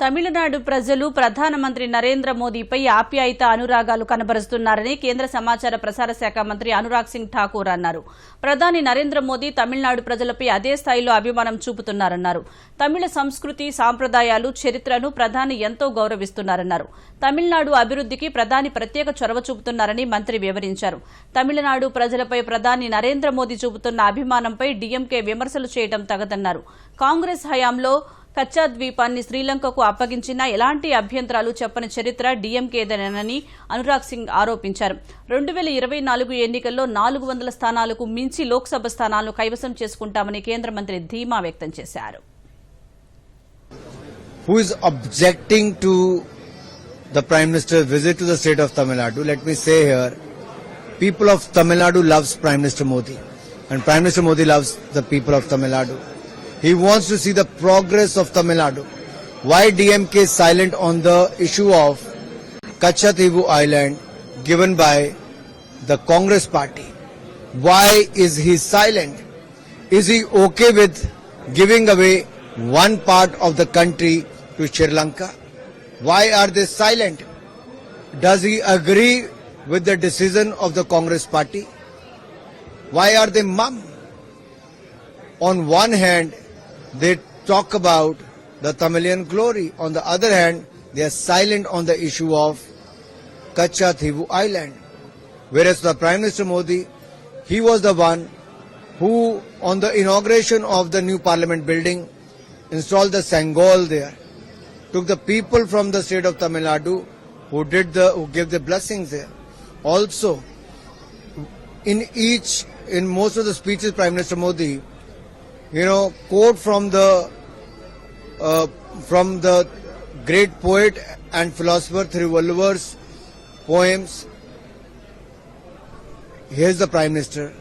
తమిళనాడు ప్రజలు ప్రధానమంత్రి నరేంద్ర మోదీపై ఆప్యాయత అనురాగాలు కనబరుస్తున్నారని కేంద్ర సమాచార ప్రసార శాఖ మంత్రి అనురాగ్ సింగ్ ఠాకూర్ అన్నారు. ప్రధాని నరేంద్ర మోదీ తమిళనాడు ప్రజలపై అదే స్థాయిలో అభిమానం చూపుతున్నారన్నారు. తమిళ సంస్కృతి సాంప్రదాయాలు చరిత్రను ప్రధాని ఎంతో గౌరవిస్తున్నారన్నారు. తమిళనాడు అభివృద్ధికి ప్రధాని ప్రత్యేక చొరవ చూపుతున్నారని మంత్రి వివరించారు. తమిళనాడు ప్రజలపై ప్రధాని నరేంద్ర మోదీ చూపుతున్న అభిమానంపై డీఎంకే విమర్శలు చేయడం తగదన్నారు. కాంగ్రెస్ హయాంలో కచ్చా ద్వీపాన్ని శ్రీలంకకు అప్పగించినా ఎలాంటి అభ్యంతరాలు చెప్పని చరిత్ర డీఎంకేదేనని అనురాగ్ సింగ్ ఆరోపించారు. రెండు పేల ఇరవై నాలుగు ఎన్నికల్లో నాలుగు వందల స్థానాలకు మించి లోక్సభ స్థానాలను కైవసం చేసుకుంటామని కేంద్ర మంత్రి ధీమా వ్యక్తం చేశారు. People of Tamil Nadu loves Prime Minister Modi and Prime Minister Modi loves the people of Tamil Nadu. He wants to see the progress of Tamil Nadu. Why DMK is silent on the issue of Kachativu Island given by the Congress party? Why is he silent? Is he okay with giving away one part of the country to Sri Lanka? Why are they silent? Does he agree with the decision of the Congress party? Why are they mum? On one hand, they talk about the Tamilian glory. On the other hand, they are silent on the issue of Kacha Thivu Island. Whereas the Prime Minister Modi, he was the one who, on the inauguration of the new parliament building, installed the Sangol there, took the people from the state of Tamil Nadu who did the, who gave the blessings there. Also, in each, in most of the speeches, Prime Minister Modi, you know, quote from the, uh, from the great poet and philosopher Thiruvalluvar's poems. Here's the Prime Minister